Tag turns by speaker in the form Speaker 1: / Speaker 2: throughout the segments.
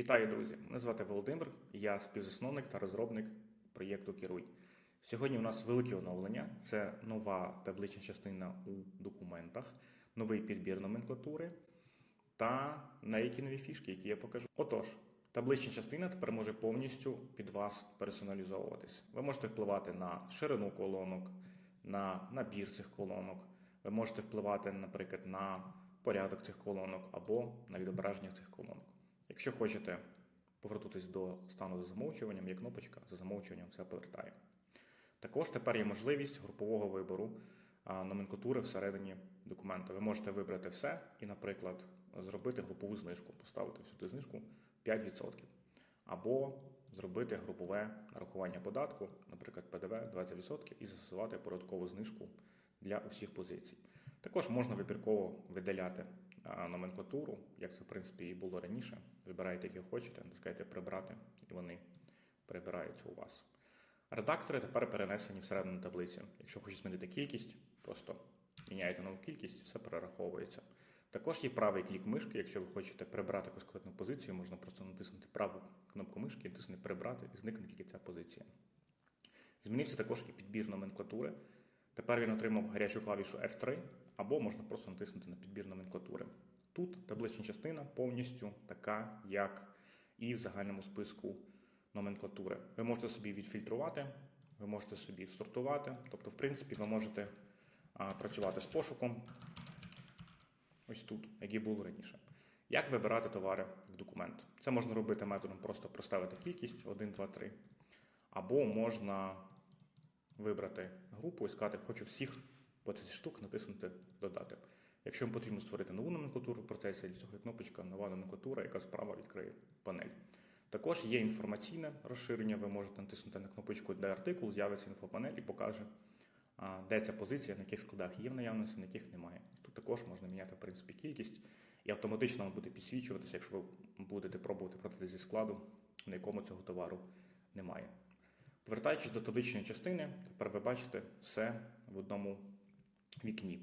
Speaker 1: Вітаю, друзі! Мене звати Володимир, я співзасновник та розробник проєкту Керуй. Сьогодні у нас велике оновлення. Це нова таблична частина у документах, новий підбір номенклатури та деякі нові фішки, які я покажу. Отож, таблична частина тепер може повністю під вас персоналізовуватись. Ви можете впливати на ширину колонок, на набір цих колонок. Ви можете впливати, наприклад, на порядок цих колонок або на відображення цих колонок. Якщо хочете повернутися до стану за замовчуванням, є кнопочка за замовчуванням все повертає. Також тепер є можливість групового вибору номенклатури всередині документа. Ви можете вибрати все і, наприклад, зробити групову знижку, поставити сюди знижку 5%. Або зробити групове нарахування податку, наприклад, ПДВ 20% і застосувати податкову знижку для усіх позицій. Також можна вибірково видаляти номенклатуру, як це в принципі і було раніше. Вибираєте, які хочете, натискаєте прибрати, і вони прибираються у вас. Редактори тепер перенесені всередину таблиці. Якщо хочете змінити кількість, просто міняєте нову кількість, все перераховується. Також є правий клік мишки. Якщо ви хочете прибрати якусь конкретну позицію, можна просто натиснути праву кнопку мишки, натиснути прибрати і зникне тільки ця позиція. Змінився також і підбір номенклатури. Тепер він отримав гарячу клавішу F3, або можна просто натиснути на підбір номенклатури. Тут таблична частина повністю така, як і в загальному списку номенклатури. Ви можете собі відфільтрувати, ви можете собі сортувати. Тобто, в принципі, ви можете а, працювати з пошуком ось тут, як і було раніше. Як вибирати товари в документ? Це можна робити методом просто проставити кількість 1, 2, 3. Або можна вибрати групу і сказати, хочу всіх по 30 штук натиснути Додати. Якщо вам потрібно створити нову номенклатуру в процесі, для цього є кнопочка Нова номенклатура, яка справа відкриє панель. Також є інформаційне розширення. Ви можете натиснути на кнопочку де артикул, з'явиться інфопанель і покаже, де ця позиція, на яких складах є в наявності, на яких немає. Тут також можна міняти в принципі кількість і автоматично вам буде підсвічуватися, якщо ви будете пробувати продати зі складу, на якому цього товару немає. Повертаючись до табличної частини, тепер ви бачите все в одному вікні.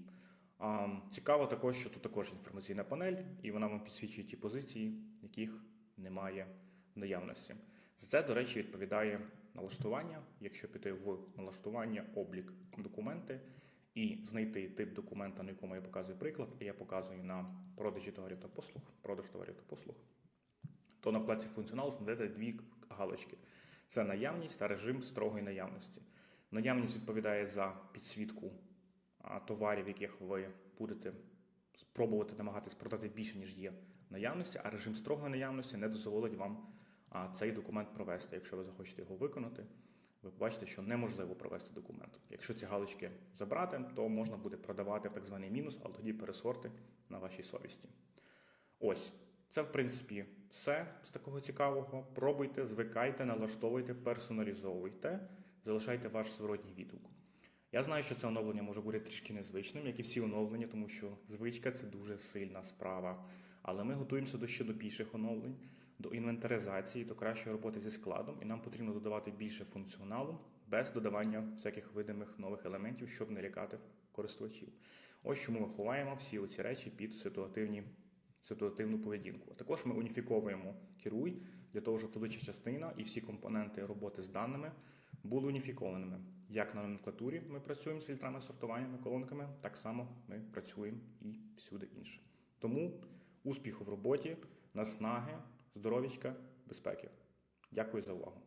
Speaker 1: Цікаво також, що тут також інформаційна панель, і вона вам підсвічує ті позиції, яких немає в наявності. За це, до речі, відповідає налаштування. Якщо піти в налаштування, облік документи і знайти тип документа, на якому я показую приклад, і я показую на продажі товарів та послуг, продаж товарів та послуг, то на вкладці функціонал знайдете дві галочки. Це наявність та режим строгої наявності. Наявність відповідає за підсвітку товарів, яких ви будете спробувати намагатись продати більше, ніж є наявності, а режим строгої наявності не дозволить вам цей документ провести. Якщо ви захочете його виконати, ви побачите, що неможливо провести документ. Якщо ці галочки забрати, то можна буде продавати в так званий мінус, але тоді пересорти на вашій совісті. Ось. Це, в принципі, все з такого цікавого. Пробуйте, звикайте, налаштовуйте, персоналізовуйте, залишайте ваш зворотній відгук. Я знаю, що це оновлення може бути трішки незвичним, як і всі оновлення, тому що звичка це дуже сильна справа. Але ми готуємося до ще до більших оновлень, до інвентаризації, до кращої роботи зі складом, і нам потрібно додавати більше функціоналу без додавання всяких видимих нових елементів, щоб не лякати користувачів. Ось чому ми ховаємо всі оці речі під ситуативні ситуативну поведінку. Також ми уніфіковуємо керуй для того, щоб таблична частина і всі компоненти роботи з даними були уніфікованими. Як на номенклатурі ми працюємо з фільтрами, сортуваннями, колонками, так само ми працюємо і всюди інше. Тому успіху в роботі, наснаги, здоров'ячка, безпеки. Дякую за увагу.